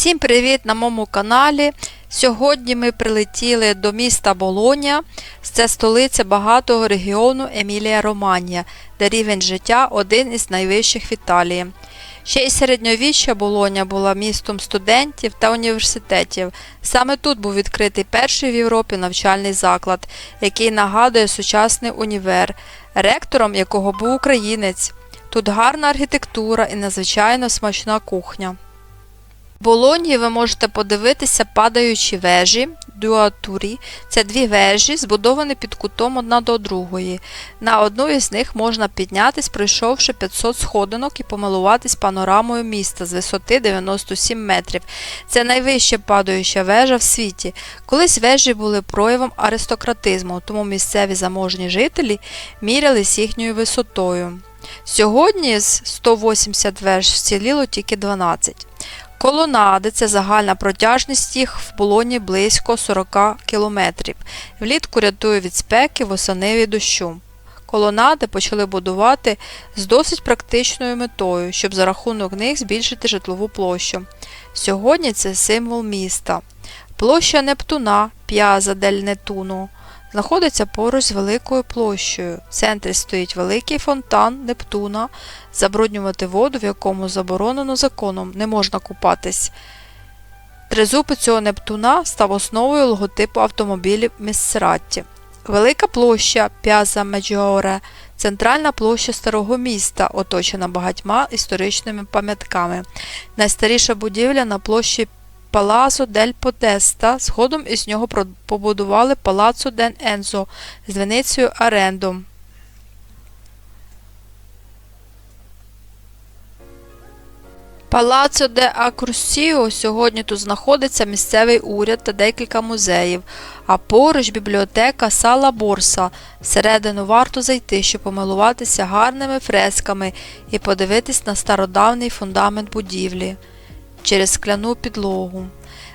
Всім привіт на моєму каналі. Сьогодні ми прилетіли до міста Болоня. Це столиця багатого регіону Емілія Романія, де рівень життя один із найвищих в Італії. Ще й середньовіччя Болоня була містом студентів та університетів. Саме тут був відкритий перший в Європі навчальний заклад, який нагадує сучасний універ, ректором якого був українець. Тут гарна архітектура і надзвичайно смачна кухня. В Болонії ви можете подивитися падаючі вежі дуатурі. Це дві вежі, збудовані під кутом одна до другої. На одну із них можна піднятись, пройшовши 500 сходинок і помилуватись панорамою міста з висоти 97 метрів. Це найвища падаюча вежа в світі. Колись вежі були проявом аристократизму, тому місцеві заможні жителі мірялись їхньою висотою. Сьогодні з 180 веж вціліло тільки 12. Колонади це загальна протяжність їх в болоні близько 40 км. Влітку рятує від спеки, восени від дощу. Колонади почали будувати з досить практичною метою, щоб за рахунок них збільшити житлову площу. Сьогодні це символ міста. Площа Нептуна П'яза дель Нетуно знаходиться поруч з великою площею. В центрі стоїть великий фонтан Нептуна, забруднювати воду, в якому заборонено законом, не можна купатись. Тризуб цього Нептуна став основою логотипу автомобілів Міссератті. Велика площа П'яза Меджіоре – центральна площа старого міста, оточена багатьма історичними пам'ятками. Найстаріша будівля на площі Палацо дель Подеста, згодом із нього побудували Палацо ден Ензо з дзвіницею Арендом. Палацо де Акурсіо сьогодні тут знаходиться місцевий уряд та декілька музеїв, а поруч бібліотека Сала Борса. Всередину варто зайти, щоб помилуватися гарними фресками і подивитись на стародавній фундамент будівлі через скляну підлогу.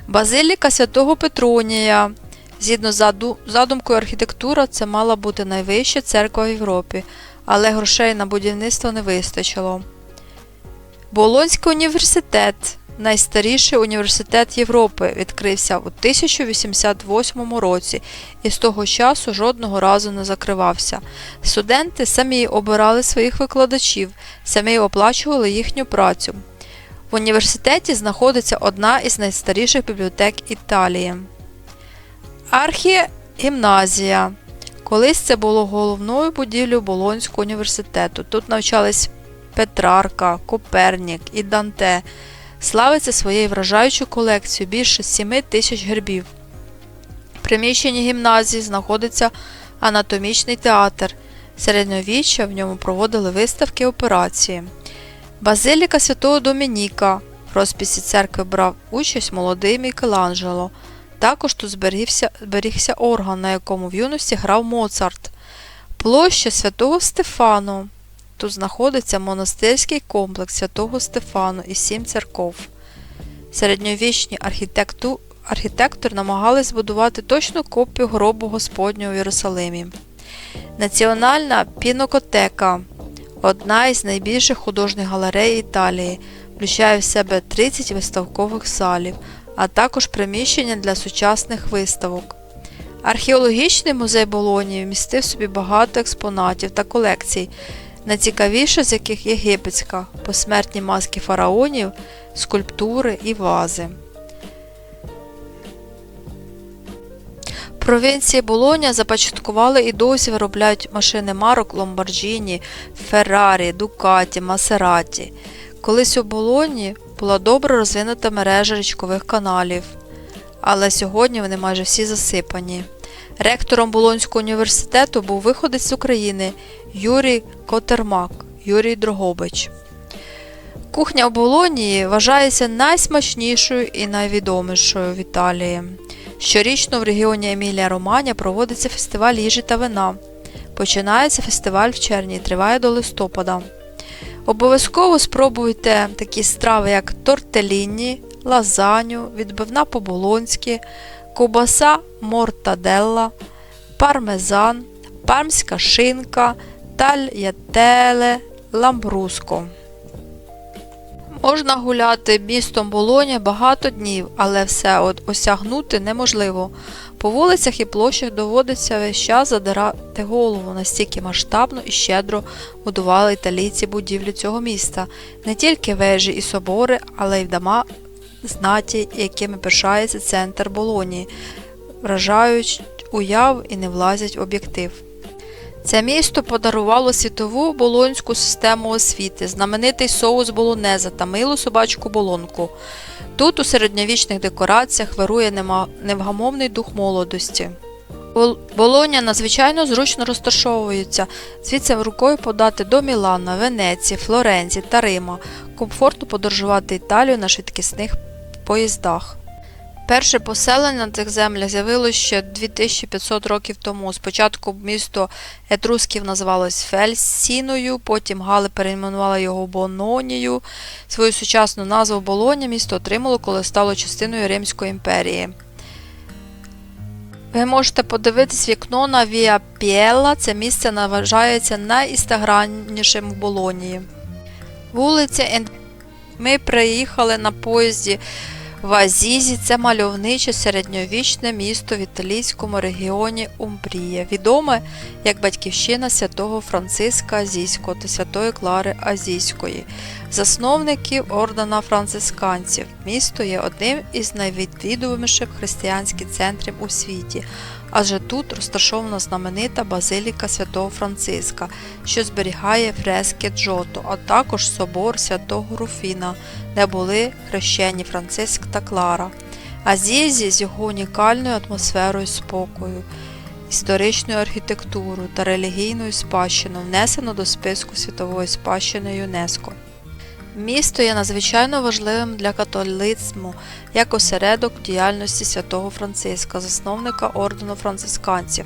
Базиліка святого Петронія. Згідно з задумкою архітектура, це мала бути найвища церква в Європі, але грошей на будівництво не вистачило. Болонський університет, найстаріший університет Європи, відкрився у 1088 році і з того часу жодного разу не закривався. Студенти самі обирали своїх викладачів, самі оплачували їхню працю. В університеті знаходиться одна із найстаріших бібліотек Італії. Архігімназія. Колись це було головною будівлею Болонського університету. Тут навчались Петрарка, Копернік і Данте. Славиться своєю вражаючою колекцією більше 7 тисяч гербів. В приміщенні гімназії знаходиться анатомічний театр. Середньовіччя в ньому проводили виставки операції. Базиліка Святого Домініка. В розписі церкви брав участь молодий Мікеланджело. Також тут зберігся, зберігся орган, на якому в юності грав Моцарт. Площа святого Стефану. Тут знаходиться монастирський комплекс святого Стефану і сім церков. Середньовічні архітекту... архітектори намагались збудувати точну копію гробу Господнього в Єрусалимі. Національна пінокотека одна із найбільших художніх галерей Італії, включає в себе 30 виставкових залів, а також приміщення для сучасних виставок. Археологічний музей Болонії вмістив собі багато експонатів та колекцій, найцікавіше з яких єгипетська, посмертні маски фараонів, скульптури і вази. Провінції Болоня започаткували і досі виробляють машини марок Ломбарджіні, Феррарі, Дукаті, Масераті. Колись у Болоні була добре розвинута мережа річкових каналів, але сьогодні вони майже всі засипані. Ректором Болонського університету був виходець з України Юрій Котермак, Юрій Дрогобич. Кухня в Болонії вважається найсмачнішою і найвідомішою в Італії. Щорічно в регіоні Емілія Романя проводиться фестиваль їжі та вина. Починається фестиваль в червні і триває до листопада. Обов'язково спробуйте такі страви, як тортеліні, лазаню, відбивна по-болонськи, ковбаса мортаделла, пармезан, пармська шинка, тальятеле, ламбруско. Можна гуляти містом Болоня багато днів, але все от осягнути неможливо. По вулицях і площах доводиться весь час задирати голову, настільки масштабно і щедро будували італійці будівлі цього міста. Не тільки вежі і собори, але й дома знаті, якими пишається центр Болонії, вражають уяв і не влазять в об'єктив. Це місто подарувало світову болонську систему освіти, знаменитий соус болонеза та милу собачку болонку. Тут у середньовічних декораціях вирує невгамовний дух молодості. Болоня надзвичайно зручно розташовується, звідси рукою подати до Мілана, Венеції, Флоренції та Рима, комфортно подорожувати Італію на швидкісних поїздах. Перше поселення на цих землях з'явилося ще 2500 років тому. Спочатку місто Етрусків називалось Фельсіною, потім Гали перейменували його Бононію. Свою сучасну назву Болоня місто отримало, коли стало частиною Римської імперії. Ви можете подивитись вікно на Віа Піелла. Це місце вважається найістаграннішим в Болонії. Вулиця Ен... Ми приїхали на поїзді в Азізі це мальовниче середньовічне місто в італійському регіоні Умбрія, відоме як батьківщина святого Франциска Азійського та святої Клари Азійської, засновників ордена францисканців. Місто є одним із найвідвідуваніших християнських центрів у світі, адже тут розташована знаменита базиліка святого Франциска, що зберігає фрески Джото, а також собор святого Руфіна де були хрещені Франциск та Клара, Азізі з його унікальною атмосферою спокою, історичною архітектурою та релігійною спадщиною внесено до списку світової спадщини ЮНЕСКО. Місто є надзвичайно важливим для католицизму як осередок діяльності святого Франциска, засновника ордену францисканців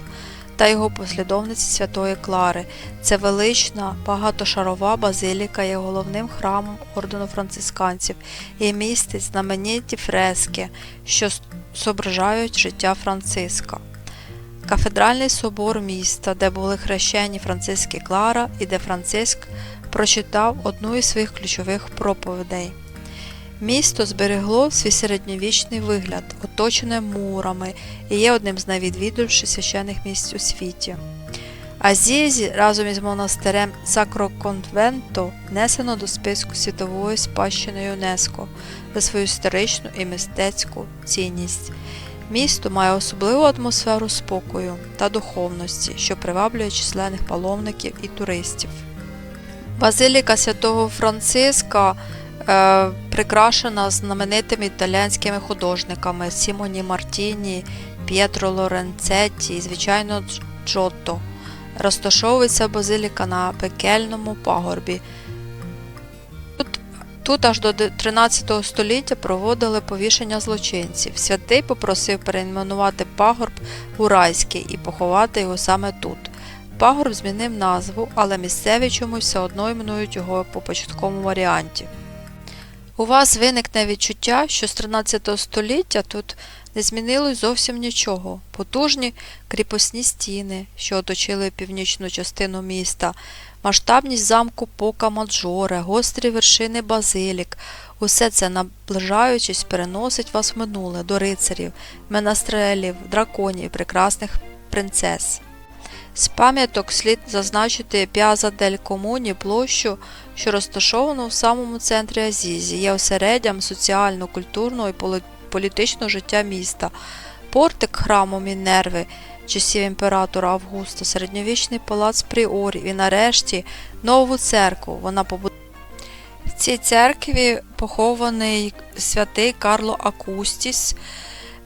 та його послідовниці Святої Клари. Це велична багатошарова базиліка є головним храмом ордену францисканців і містить знамениті фрески, що зображають життя Франциска. Кафедральний собор міста, де були хрещені Франциск і Клара, і де Франциск прочитав одну із своїх ключових проповідей. Місто зберегло свій середньовічний вигляд, оточене мурами і є одним з найвідвідувіших священих місць у світі. Азізі разом із монастирем Сакроконвенто внесено до списку світової спадщини ЮНЕСКО за свою історичну і мистецьку цінність. Місто має особливу атмосферу спокою та духовності, що приваблює численних паломників і туристів. Базиліка святого Франциска е, прикрашена знаменитими італійськими художниками Сімоні Мартіні, П'єтро Лоренцетті і, звичайно, Дж- Джотто. Розташовується базиліка на пекельному пагорбі. Тут, тут аж до 13 століття проводили повішення злочинців. Святий попросив перейменувати пагорб у райський і поховати його саме тут. Пагорб змінив назву, але місцеві чомусь все одно іменують його по початковому варіанті. У вас виникне відчуття, що з 13 століття тут не змінилось зовсім нічого. Потужні кріпосні стіни, що оточили північну частину міста, масштабність замку Пока Маджоре, гострі вершини базилік. Усе це, наближаючись, переносить вас в минуле до рицарів, менастрелів, драконів і прекрасних принцес. З пам'яток слід зазначити П'яза дель Комуні площу, що розташовано в самому центрі Азізі, є осереддям соціально-культурного і політичного життя міста, портик храму Мінерви часів імператора Августа, середньовічний палац Пріорів і нарешті нову церкву. Вона побудована. В цій церкві похований святий Карло Акустіс,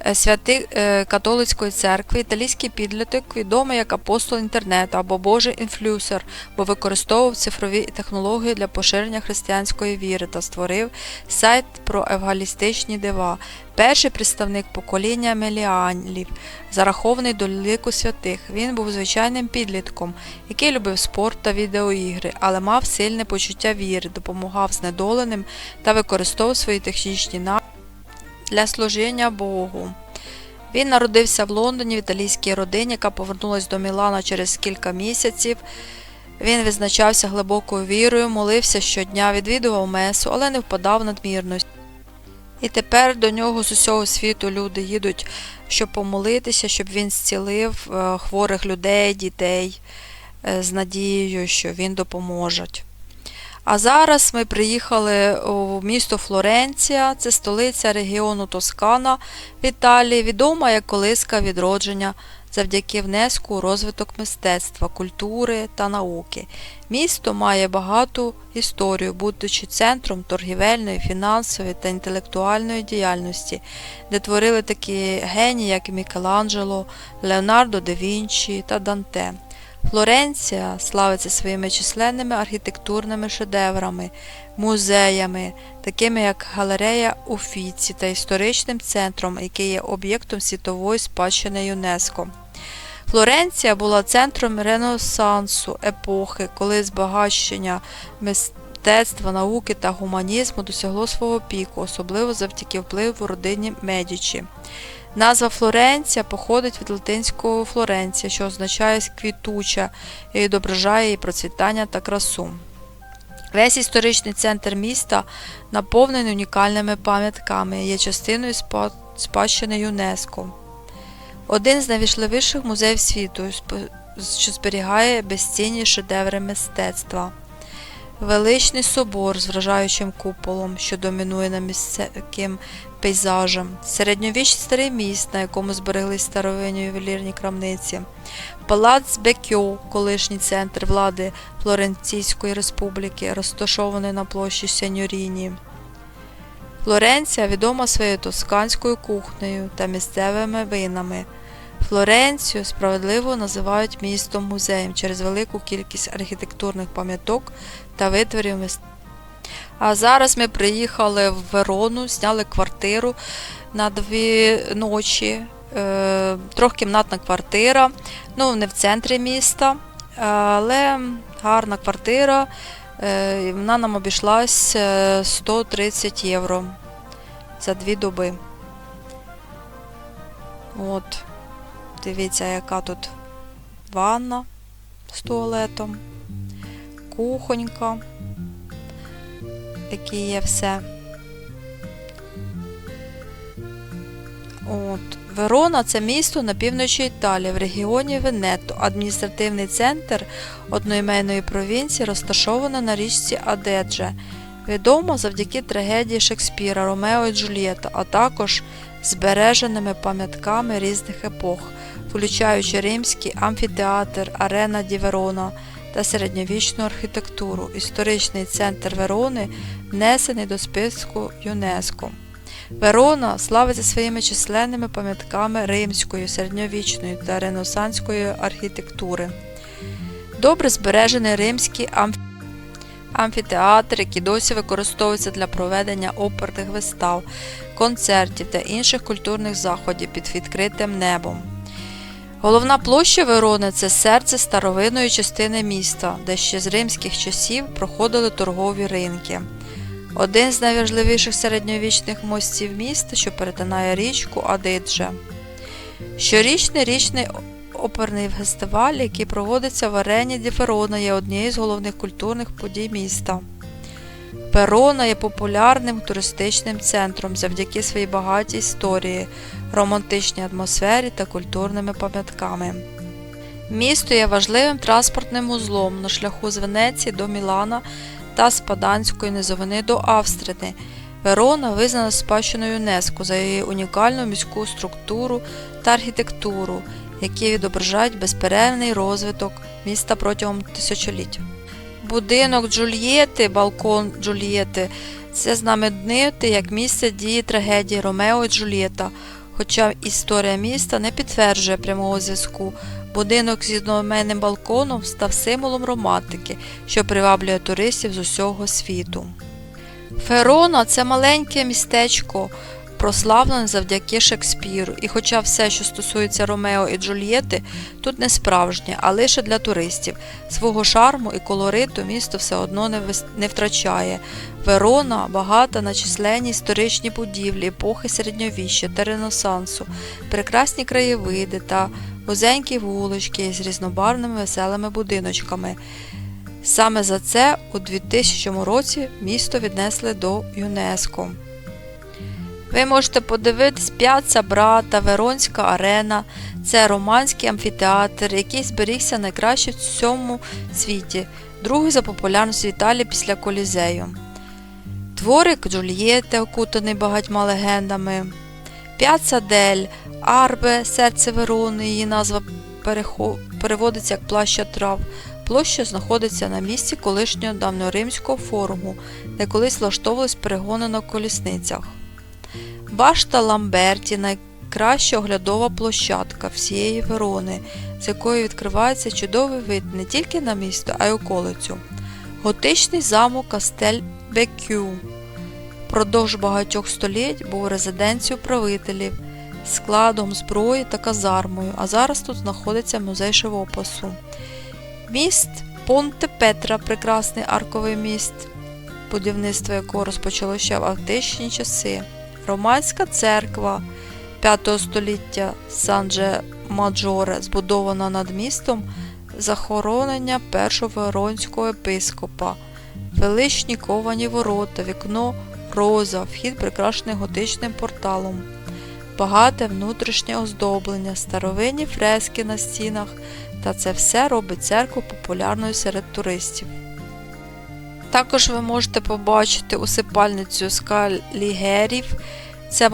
е, святий е, католицької церкви, італійський підліток, відомий як апостол інтернету або Божий інфлюсер, бо використовував цифрові технології для поширення християнської віри та створив сайт про евгалістичні дива. Перший представник покоління меліанлів, зарахований до ліку святих. Він був звичайним підлітком, який любив спорт та відеоігри, але мав сильне почуття віри, допомагав знедоленим та використовував свої технічні навички для служіння Богу. Він народився в Лондоні в італійській родині, яка повернулася до Мілана через кілька місяців. Він визначався глибокою вірою, молився щодня, відвідував месу, але не впадав в надмірність. І тепер до нього з усього світу люди їдуть, щоб помолитися, щоб він зцілив е, хворих людей, дітей е, з надією, що він допоможе. А зараз ми приїхали у місто Флоренція, це столиця регіону Тоскана в Італії, відома як колиска відродження завдяки внеску у розвиток мистецтва, культури та науки. Місто має багату історію, будучи центром торгівельної, фінансової та інтелектуальної діяльності, де творили такі генії, як Мікеланджело, Леонардо да Вінчі та Данте. Флоренція славиться своїми численними архітектурними шедеврами, музеями, такими як галерея Уфіці та історичним центром, який є об'єктом світової спадщини ЮНЕСКО. Флоренція була центром Ренесансу епохи, коли збагачення мистецтва, науки та гуманізму досягло свого піку, особливо завдяки впливу родині Медічі. Назва Флоренція походить від латинського Флоренція, що означає квітуча і відображає її процвітання та красу. Весь історичний центр міста наповнений унікальними пам'ятками, є частиною спадщини ЮНЕСКО. Один з найважливіших музеїв світу, що зберігає безцінні шедеври мистецтва. Величний собор з вражаючим куполом, що домінує над міським пейзажем, середньовічний старий міст, на якому збереглись старовинні ювелірні крамниці, палац Бекьо, колишній центр влади Флоренційської республіки, розташований на площі Сеньоріні. Флоренція відома своєю тосканською кухнею та місцевими винами. Флоренцію справедливо називають містом музеєм через велику кількість архітектурних пам'яток та витворів мистецтва. А зараз ми приїхали в Верону, зняли квартиру на дві ночі. Е, трьохкімнатна квартира, ну не в центрі міста, але гарна квартира. Е, і вона нам обійшлась е, 130 євро за дві доби. От, дивіться, яка тут ванна з туалетом, кухонька, які є все. От. Верона це місто на півночі Італії, в регіоні Венето. Адміністративний центр одноіменної провінції розташовано на річці Адедже. Відомо завдяки трагедії Шекспіра Ромео і Джульєта, а також збереженими пам'ятками різних епох, включаючи римський амфітеатр, арена Ді Верона та середньовічну архітектуру. Історичний центр Верони внесений до списку ЮНЕСКО. Верона славиться своїми численними пам'ятками римської, середньовічної та ренесанської архітектури. Добре збережений римський амфітеатр, який досі використовується для проведення оперних вистав, концертів та інших культурних заходів під відкритим небом. Головна площа Верони це серце старовинної частини міста, де ще з римських часів проходили торгові ринки. Один з найважливіших середньовічних мостів міста, що перетинає річку Адидже. Щорічний річний оперний фестиваль, який проводиться в арені Ді Верона, є однією з головних культурних подій міста. Верона є популярним туристичним центром завдяки своїй багатій історії, романтичній атмосфері та культурними пам'ятками. Місто є важливим транспортним узлом на шляху з Венеції до Мілана та з Паданської низовини до Австрини. Верона визнана спадщиною ЮНЕСКО за її унікальну міську структуру та архітектуру, які відображають безперервний розвиток міста протягом тисячоліть. Будинок Джульєти, балкон Джульєти це знаменити як місце дії трагедії Ромео і Джульєта, хоча історія міста не підтверджує прямого зв'язку. Будинок з одноіменним балконом став символом романтики, що приваблює туристів з усього світу. Ферона це маленьке містечко, прославлене завдяки Шекспіру, і хоча все, що стосується Ромео і Джульєти, тут не справжнє, а лише для туристів. Свого шарму і колориту місто все одно не, втрачає. Верона багата на численні історичні будівлі епохи середньовіччя та Ренесансу, прекрасні краєвиди та вузенькі вулички з різнобарвними веселими будиночками. Саме за це у 2000 році місто віднесли до ЮНЕСКО. Ви можете подивитись П'яца Брата, Веронська арена. Це романський амфітеатр, який зберігся найкраще в цьому світі, другий за популярністю в Італії після Колізею. Дворик Джульєти, окутаний багатьма легендами. П'яца Дель Арбе, серце Верони, її назва переводиться як плаща трав. Площа знаходиться на місці колишнього давньоримського форуму, де колись влаштовувались перегони на колісницях. Башта Ламберті найкраща оглядова площадка всієї Верони, з якої відкривається чудовий вид не тільки на місто, а й околицю. Готичний замок Кастель Бекю впродовж багатьох століть був резиденцією правителів, складом зброї та казармою, а зараз тут знаходиться музей живопису. Міст Понте Петра прекрасний арковий міст, будівництво якого розпочало ще в античні часи. Романська церква 5 століття Санже Маджоре, збудована над містом захоронення першого веронського епископа, величні ковані ворота, вікно роза, вхід прикрашений готичним порталом, багате внутрішнє оздоблення, старовинні фрески на стінах, та це все робить церкву популярною серед туристів. Також ви можете побачити усипальницю скалігерів. Це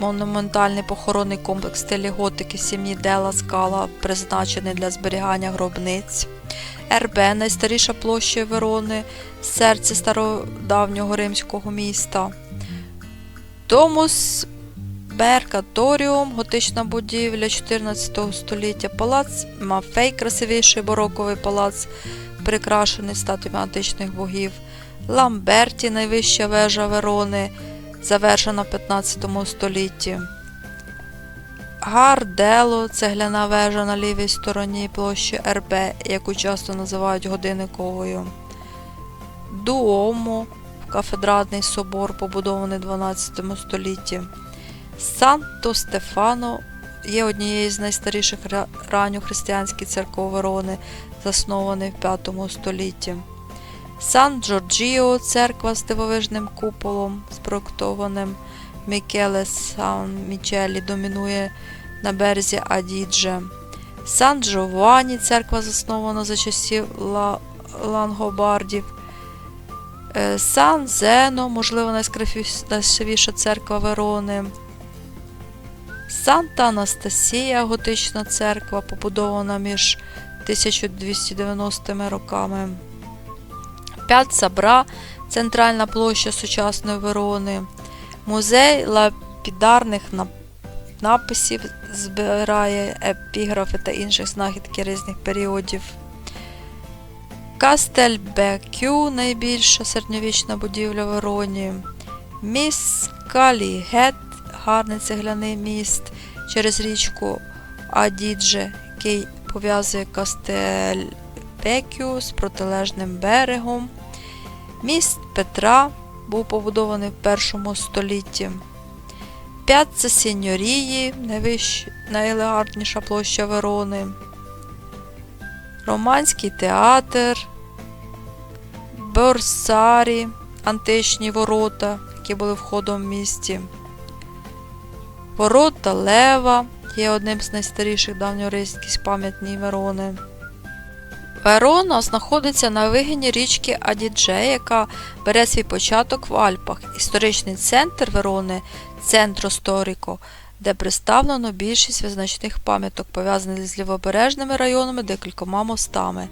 монументальний похоронний комплекс стилі сім'ї Дела Скала, призначений для зберігання гробниць. РБ найстаріша площа Верони, серце стародавнього римського міста. Домус Беркаторіум, готична будівля 14 століття, палац Мафей, красивіший бароковий палац, прикрашений статуями античних богів. Ламберті, найвища вежа Верони, завершена в 15 столітті. Гардело, цегляна вежа на лівій стороні площі РБ, яку часто називають годинниковою. Дуомо, кафедратний собор, побудований в 12 столітті. Санто Стефано є однією з найстаріших ра- ранньохристиянських церков Верони, заснований в 5 столітті. Сан Джорджіо, церква з дивовижним куполом, спроектованим Мікеле Сан Мічелі, домінує на березі Адідже. Сан Джованні, церква заснована за часів Ла... Лангобардів. Е, Сан Зено, можливо, найкрасивіша церква Верони. Санта Анастасія, готична церква, побудована між 1290 роками. П'ятца Бра, центральна площа сучасної Верони. Музей лапідарних написів збирає епіграфи та інших знахідки різних періодів. Кастельбекю найбільша середньовічна будівля Вероні. Міс Калігет, гарний цегляний міст через річку Адідже, який пов'язує Кастельбекю з протилежним берегом. Міст Петра був побудований в першому столітті. П'ятца Сіньорії, найелегантніша площа Верони. Романський театр, Борсарі, античні ворота, які були входом в місті. Ворота Лева є одним з найстаріших давньоримських пам'ятній Верони. Верона знаходиться на вигині річки Адідже, яка бере свій початок в Альпах. Історичний центр Верони Центро Сторіко, де представлено більшість визначних пам'яток, пов'язаних з лівобережними районами декількома мостами.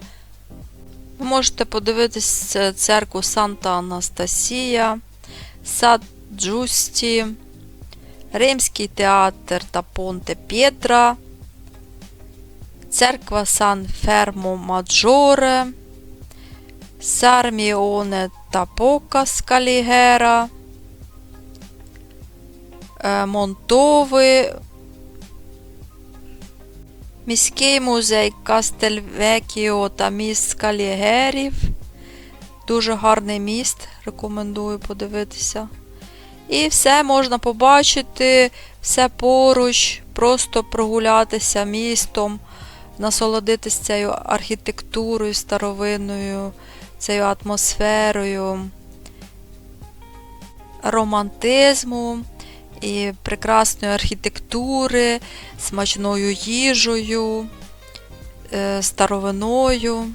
Ви можете подивитись е, церкву Санта Анастасія, Сад Джусті, Римський театр та Понте П'єтра, церква Сан Фермо Маджоре, Сарміоне та Пока Скалігера, е, Монтови, міський музей Кастельвекіо та міст Скалігерів. Дуже гарний міст, рекомендую подивитися. І все можна побачити, все поруч, просто прогулятися містом. насолодитись цією архітектурою старовинною, цією атмосферою романтизму і прекрасної архітектури, смачною їжею, е, старовиною.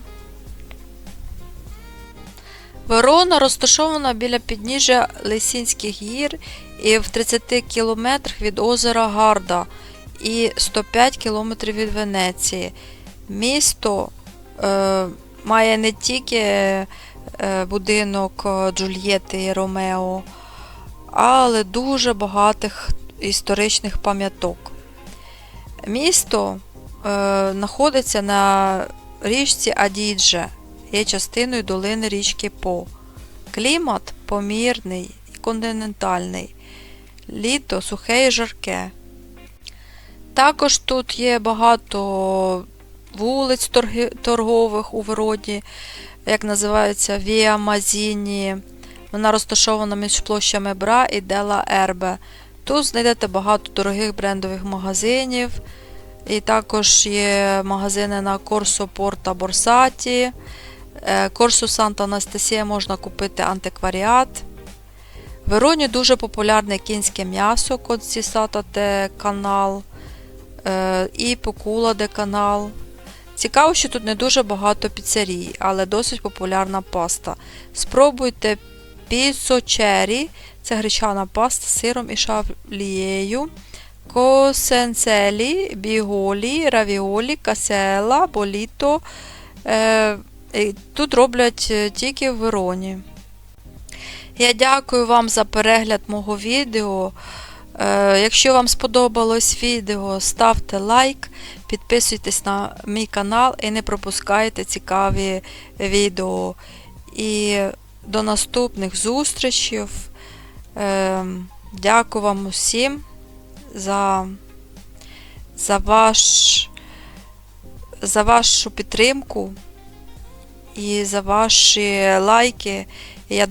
Верона розташована біля підніжжя Лисінських гір і в 30 кілометрах від озера Гарда і 105 кілометрів від Венеції. Місто е, має не тільки е, будинок е, Джульєти і Ромео, але дуже багатих історичних пам'яток. Місто е, знаходиться на річці Адідже, є частиною долини річки По. Клімат помірний і континентальний. Літо сухе і жарке. Також тут є багато вулиць торгових у Вроді, як називається Віа Мазіні. Вона розташована між площами Бра і Дела Ербе. Тут знайдете багато дорогих брендових магазинів. І також є магазини на Корсо Порта Борсаті. Е, Корсу Санта Анастасія можна купити антикваріат. В Вероні дуже популярне кінське м'ясо Консісата де канал е, і Покула де канал. Цікаво, що тут не дуже багато піцерій, але досить популярна паста. Спробуйте піцо чері, це гречана паста з сиром і шавлією. Косенцелі, біголі, равіолі, касела, боліто. Тут роблять е, тільки в Вероні. Я дякую вам за перегляд мого відео. Е, Якщо вам сподобалось відео, ставте лайк, підписуйтесь на мій канал і не пропускайте цікаві відео. І до наступних зустрічей. Дякую вам усім за, за, ваш, за вашу підтримку і за ваші лайки. Я